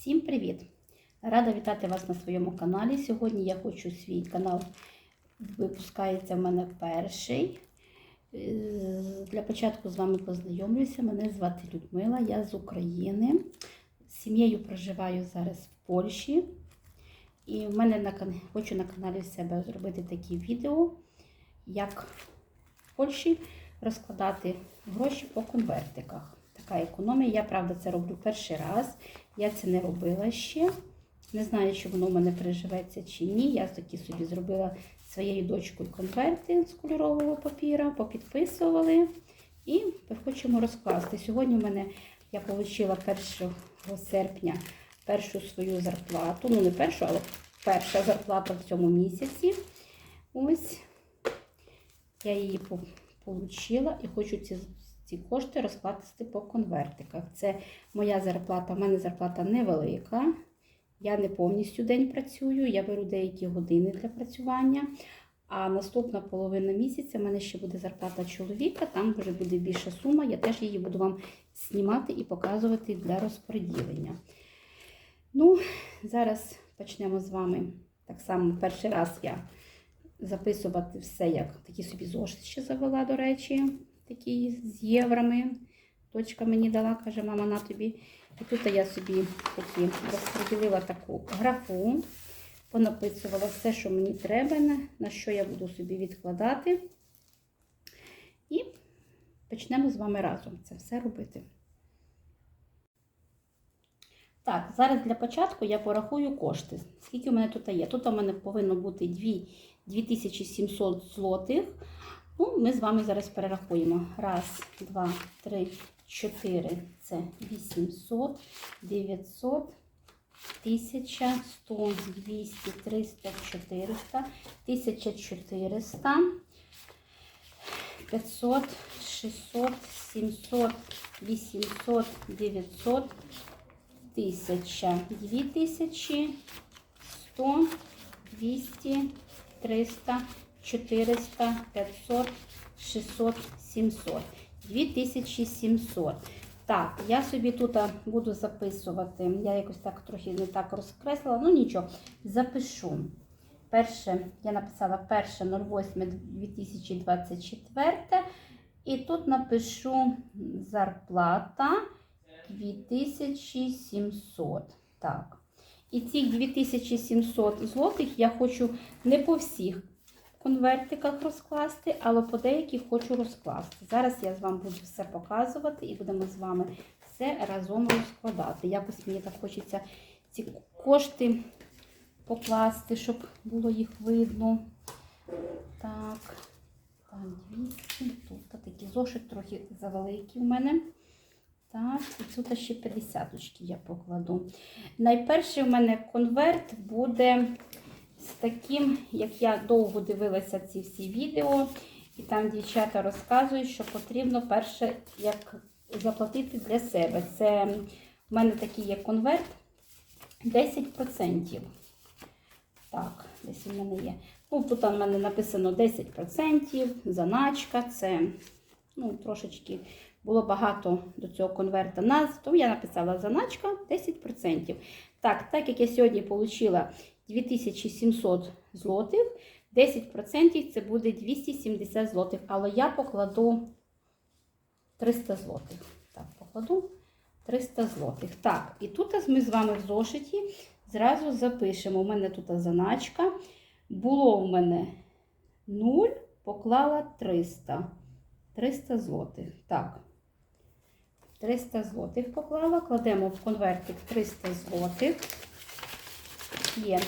Всім привіт! Рада вітати вас на своєму каналі. Сьогодні я хочу свій канал випускається в мене перший. Для початку з вами познайомлюся. Мене звати Людмила, я з України. З сім'єю проживаю зараз в Польщі. І в мене на хочу на каналі в себе зробити такі відео, як в Польщі розкладати гроші по конвертиках. Така економія. Я, правда, це роблю перший раз. Я це не робила ще. Не знаю, чи воно в мене приживеться чи ні. Я такі собі зробила своєю дочкою конверти з кольорового папіра, попідписували і хочемо розкласти. Сьогодні в мене я отримала 1 серпня першу свою зарплату. Ну, не першу, але перша зарплата в цьому місяці. Ось я її отримала і хочу ці, ці кошти розкласти по конвертиках. Це моя зарплата. У мене зарплата невелика. Я не повністю день працюю, я беру деякі години для працювання. А наступна половина місяця в мене ще буде зарплата чоловіка, там вже буде більша сума. Я теж її буду вам знімати і показувати для розподілення. Ну, зараз почнемо з вами. Так само перший раз я записувати все, як такі собі зошит ще завела, до речі, такі з єврами. Дочка мені дала, каже, мама, на тобі. І тут я собі такі розподілила таку графу, понаписувала все, що мені треба, на, що я буду собі відкладати. І почнемо з вами разом це все робити. Так, зараз для початку я порахую кошти. Скільки у мене тут є? Тут у мене повинно бути 2, 2700 злотих. Ну, ми з вами зараз перерахуємо. Раз, два, три, 4 це 800, 900, 1000, 100, 200, 300, 400, 1400, 500, 600, 700, 800, 900, 1000, 2000, 100, 200, 300, 400, 500, 600, 700. 2700. Так, я собі тут буду записувати. Я якось так трохи не так розкреслила, ну нічого, запишу. Перше, я написала 1.08.2024. І тут напишу зарплата 2700. Так. І ці 2700 злотих я хочу не по всіх конвертиках розкласти, але по деяких хочу розкласти. Зараз я з вами буду все показувати і будемо з вами все разом розкладати. Якось мені так хочеться ці кошти покласти, щоб було їх видно. Так, так, 200. Тут такий зошит трохи завеликий в мене. Так, і тут ще 50 я покладу. Найперший в мене конверт буде з таким, як я довго дивилася ці всі відео, і там дівчата розказують, що потрібно перше як заплатити для себе. Це в мене такий є конверт 10%. Так, десь у мене є. Ну, Тут у мене написано 10%, заначка, це ну, трошечки було багато до цього конверта назв, тому я написала заначка 10%. Так, так як я сьогодні отримала 2700 злотих, 10% це буде 270 злотих, але я покладу 300 злотих. Так, покладу 300 злотих. Так, і тут ми з вами в зошиті зразу запишемо. У мене тут заначка. Було в мене 0, поклала 300. 300 злотих. Так. 300 злотих поклала, кладемо в конвертик 300 злотих. Є.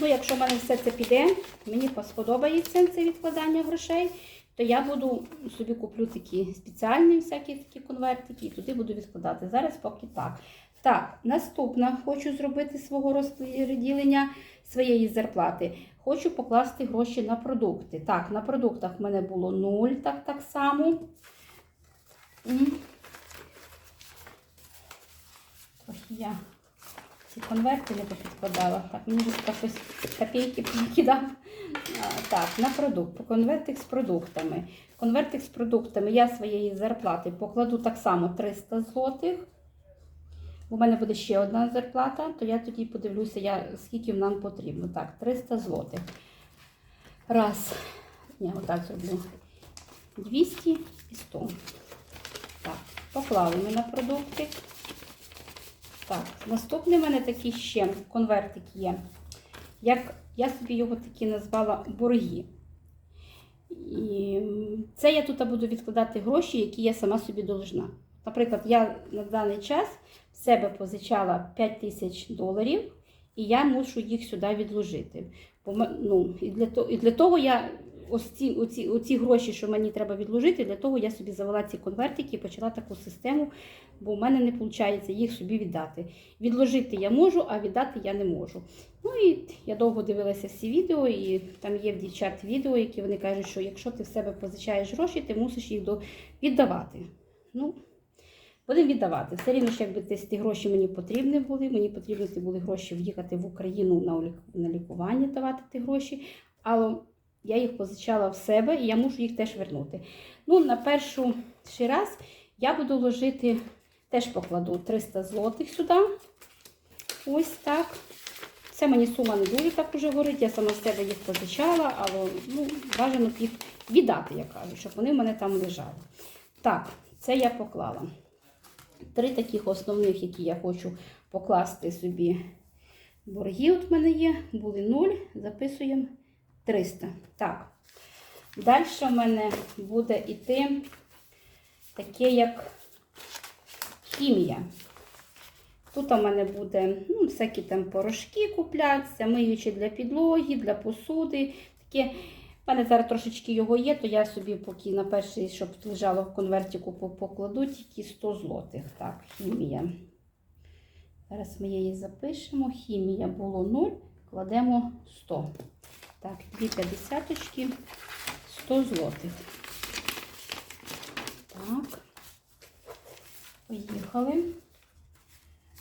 Ну, якщо в мене все це піде, мені сподобається це відкладання грошей, то я буду собі куплю такі спеціальні всякі такі конвертики і туди буду відкладати. Зараз поки так. Так, наступне хочу зробити свого розподілення своєї зарплати. Хочу покласти гроші на продукти. Так, на продуктах в мене було 0, так, так само. Трохи я ці конверти не попідкладала. Так, мені вже хтось копійки покидав. Так, на продукт. Конвертик з продуктами. Конвертик з продуктами я своєї зарплати покладу так само 300 злотих. У мене буде ще одна зарплата, то я тоді подивлюся, я, скільки нам потрібно. Так, 300 злотих. Раз. Я отак зроблю. 200 і 100. Так, поклали ми на продукти. Так, наступний в мене такий ще конвертик є. Як я собі його таки назвала борги. І це я тут буду відкладати гроші, які я сама собі должна. Наприклад, я на даний час в себе позичала 5 тисяч доларів, і я мушу їх сюди відложити. Бо ну, і, для того, і для того я ось ці, оці, оці гроші, що мені треба відложити, для того я собі завела ці конвертики і почала таку систему, бо в мене не виходить їх собі віддати. Відложити я можу, а віддати я не можу. Ну і я довго дивилася всі відео, і там є в дівчат відео, які вони кажуть, що якщо ти в себе позичаєш гроші, ти мусиш їх віддавати. Ну, будемо віддавати. Все рівно, що якби ті гроші мені потрібні були, мені потрібні були гроші в'їхати в Україну на лікування, давати ті гроші, але я їх позичала в себе і я мушу їх теж вернути. Ну, на перший раз я буду вложити, теж покладу 300 злотих сюди. Ось так. Це мені сума не дуже так уже горить, я сама з себе їх позичала, але ну, бажано б їх віддати, я кажу, щоб вони в мене там лежали. Так, це я поклала. Три таких основних, які я хочу покласти собі борги. От в мене є, були 0, записуємо 300. Так. Далі в мене буде йти таке, як хімія. Тут у мене буде ну, всякі там порошки купляться, миючі для підлоги, для посуди. Таке. У мене зараз трошечки його є, то я собі поки на перший, щоб лежало в конвертику, покладу тільки 100 злотих. Так, хімія. Зараз ми її запишемо. Хімія було 0, кладемо 100. Так, дві п'ятдесяточки, 100 злотих. Так. Поїхали.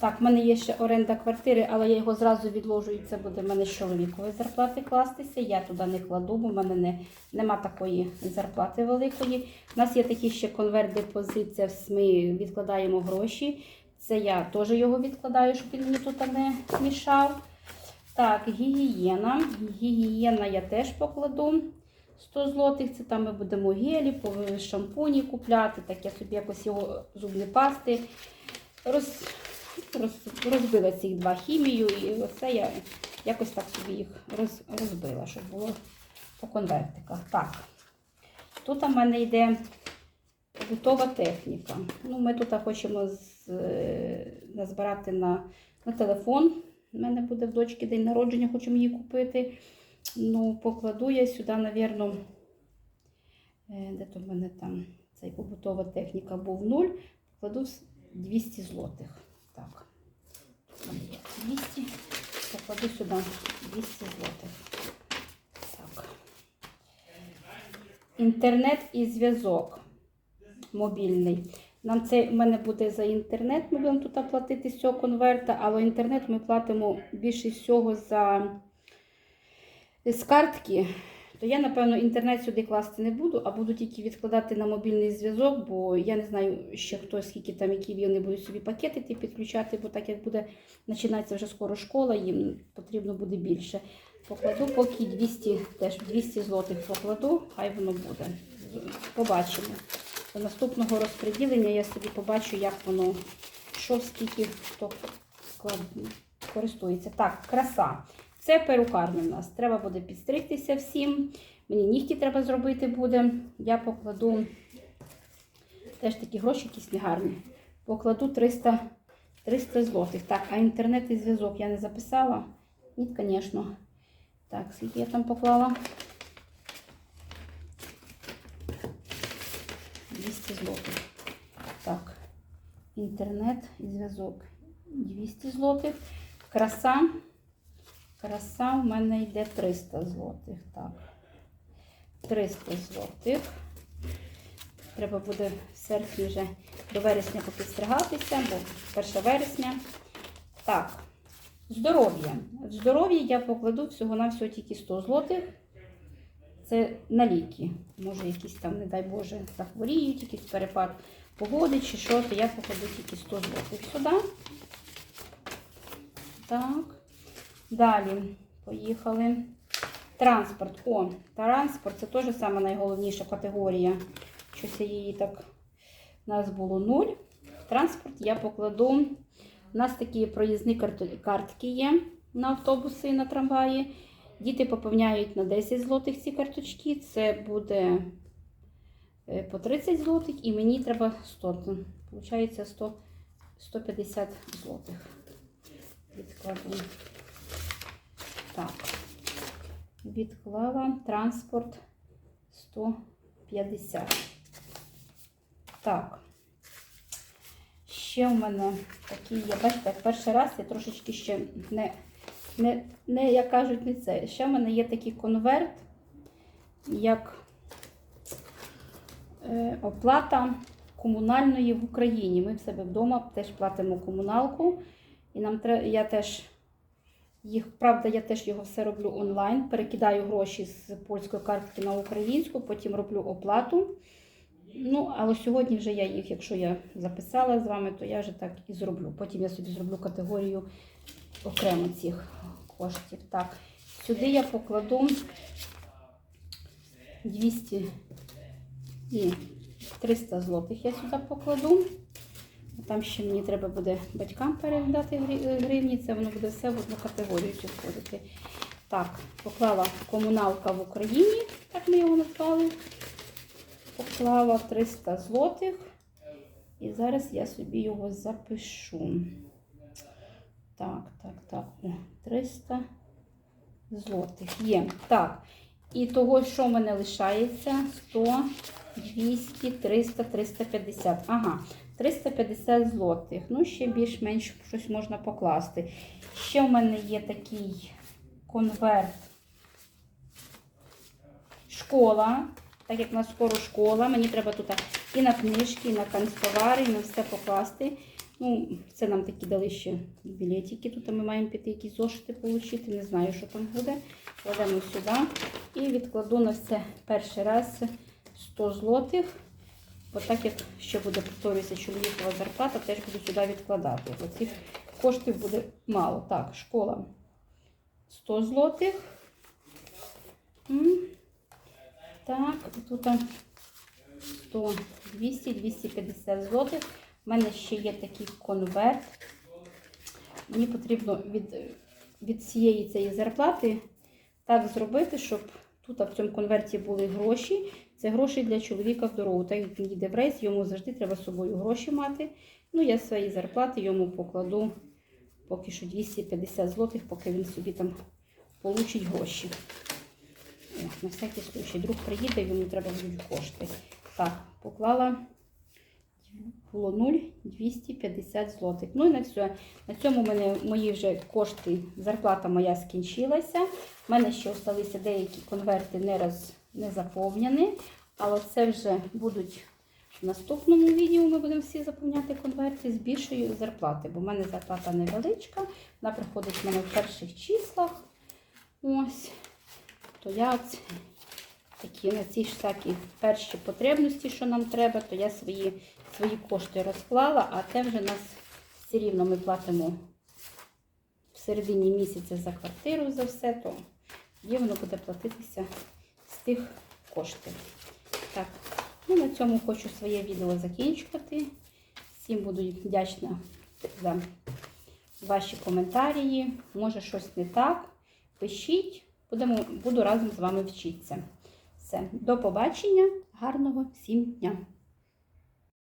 Так, в мене є ще оренда квартири, але я його зразу відложу, і це буде в мене з чоловікової зарплати кластися. Я туди не кладу, бо в мене не, нема такої зарплати великої. У нас є такий ще конверт депозиція, ми відкладаємо гроші. Це я теж його відкладаю, щоб він мені тут не мішав. Так, гігієна. Гігієна я теж покладу. 100 злотих, це там ми будемо гелі, шампуні купляти, так я собі якось його зубні пасти. Роз, роз, розбила цих два хімію, і оце я якось так собі їх роз, розбила, щоб було по конвертиках. Так, тут у мене йде побутова техніка. Ну, ми тут хочемо з, е, назбирати на, на телефон. У мене буде в дочки день народження, хочемо її купити. Ну, покладу я сюди, напевно, де то в мене там цей побутова техніка був 0, покладу 200 злотих. Так, тут в мене є 200, покладу сюди 200 злотих. Так. Інтернет і зв'язок мобільний. Нам це в мене буде за інтернет, ми будемо тут платити з цього конверта, але інтернет ми платимо більше всього за з картки, то я, напевно, інтернет сюди класти не буду, а буду тільки відкладати на мобільний зв'язок, бо я не знаю ще хто, скільки там, які вони будуть собі пакетити підключати, бо так як буде починається вже скоро школа, їм потрібно буде більше. Покладу поки 200, теж 200 злотих покладу, хай воно буде. Побачимо. До наступного розподілення я собі побачу, як воно, що скільки хто користується. Так, краса. Це перукарня в нас. Треба буде підстригтися всім. Мені нігті треба зробити буде. Я покладу теж такі гроші, якісь негарні. Покладу 300, 300 злотих. Так, а інтернет і зв'язок я не записала? Ні, звісно. Так, скільки я там поклала? 200 злотих. Так, інтернет і зв'язок 200 злотих. Краса. Краса у мене йде 300 злотих. Так. 300 злотих. Треба буде в серпні вже до вересня попідстригатися, бо 1 вересня. Так, здоров'я. В здоров'я я покладу всього-навсього тільки 100 злотих. Це на ліки. Може, якісь там, не дай Боже, захворіють, якийсь перепад погоди чи що, то я покладу тільки 100 злотих сюди. Так. Далі поїхали. Транспорт. О, транспорт це теж саме найголовніша категорія. Щось її так. У нас було 0. Транспорт я покладу. У нас такі проїзні картки є на автобуси і на трамваї. Діти поповняють на 10 злотих ці карточки. Це буде е, по 30 злотих і мені треба 100. Получається 100, 150 злотих. Відкладу. Так. Відклала транспорт 150. Так. Ще в мене такі є, бачите, перший раз я трошечки ще не, не, не як кажуть, не це. Ще в мене є такий конверт, як е, оплата комунальної в Україні. Ми в себе вдома теж платимо комуналку. І нам треба, я теж їх, правда, я теж його все роблю онлайн. Перекидаю гроші з польської картки на українську, потім роблю оплату. Ну, але сьогодні вже я їх, якщо я записала з вами, то я вже так і зроблю. Потім я собі зроблю категорію окремо цих коштів. Так, сюди я покладу 200 і 300 злотих я сюди покладу. Там ще мені треба буде батькам передати гривні, це воно буде все в одну категорію входити. Так, поклала комуналка в Україні, так ми його назвали. Поклала 300 злотих. І зараз я собі його запишу. Так, так, так. О, 300 злотих є. Так. І того, що в мене лишається? 100, 200, 300, 350. Ага, 350 злотих. Ну, ще більш-менш щось можна покласти. Ще в мене є такий конверт. Школа. Так як в нас скоро школа, мені треба тут і на книжки, і на канцтовари, і на все покласти. Ну, це нам такі дали ще білетики. Тут ми маємо піти якісь зошити отримати. Не знаю, що там буде. Кладемо сюди і відкладу на все перший раз 100 злотих. Бо так як ще буде повторюється чоловікова зарплата, теж буду сюди відкладати. Бо цих коштів буде мало. Так, школа 100 злотих. Так, тут 100, 200, 250 злотих. У мене ще є такий конверт. Мені потрібно від, від цієї цієї зарплати так зробити, щоб тут в цьому конверті були гроші. Це гроші для чоловіка в дорогу. Так як він їде в рейс, йому завжди треба з собою гроші мати. Ну, я з своєї зарплати йому покладу поки що 250 злотих, поки він собі там получить гроші. О, на всякий случай. Друг приїде, йому треба будуть кошти. Так, поклала було 0, 250 злотих. Ну і на все. На цьому мене мої вже кошти, зарплата моя скінчилася. У мене ще залишилися деякі конверти не, роз, не заповнені, але це вже будуть в наступному відео. Ми будемо всі заповняти конверти з більшою зарплати, бо в мене зарплата невеличка, вона приходить в мене в перших числах. Ось. То я такі на ці ж всякі перші потребності, що нам треба, то я свої, свої кошти розклала, а те вже нас все рівно ми платимо в середині місяця за квартиру за все, то тоді воно буде платитися з тих коштів. Так, ну на цьому хочу своє відео закінчувати. Всім буду вдячна за ваші коментарі. Може щось не так. Пишіть, будемо, буду разом з вами вчитися. Все, до побачення, гарного всім дня!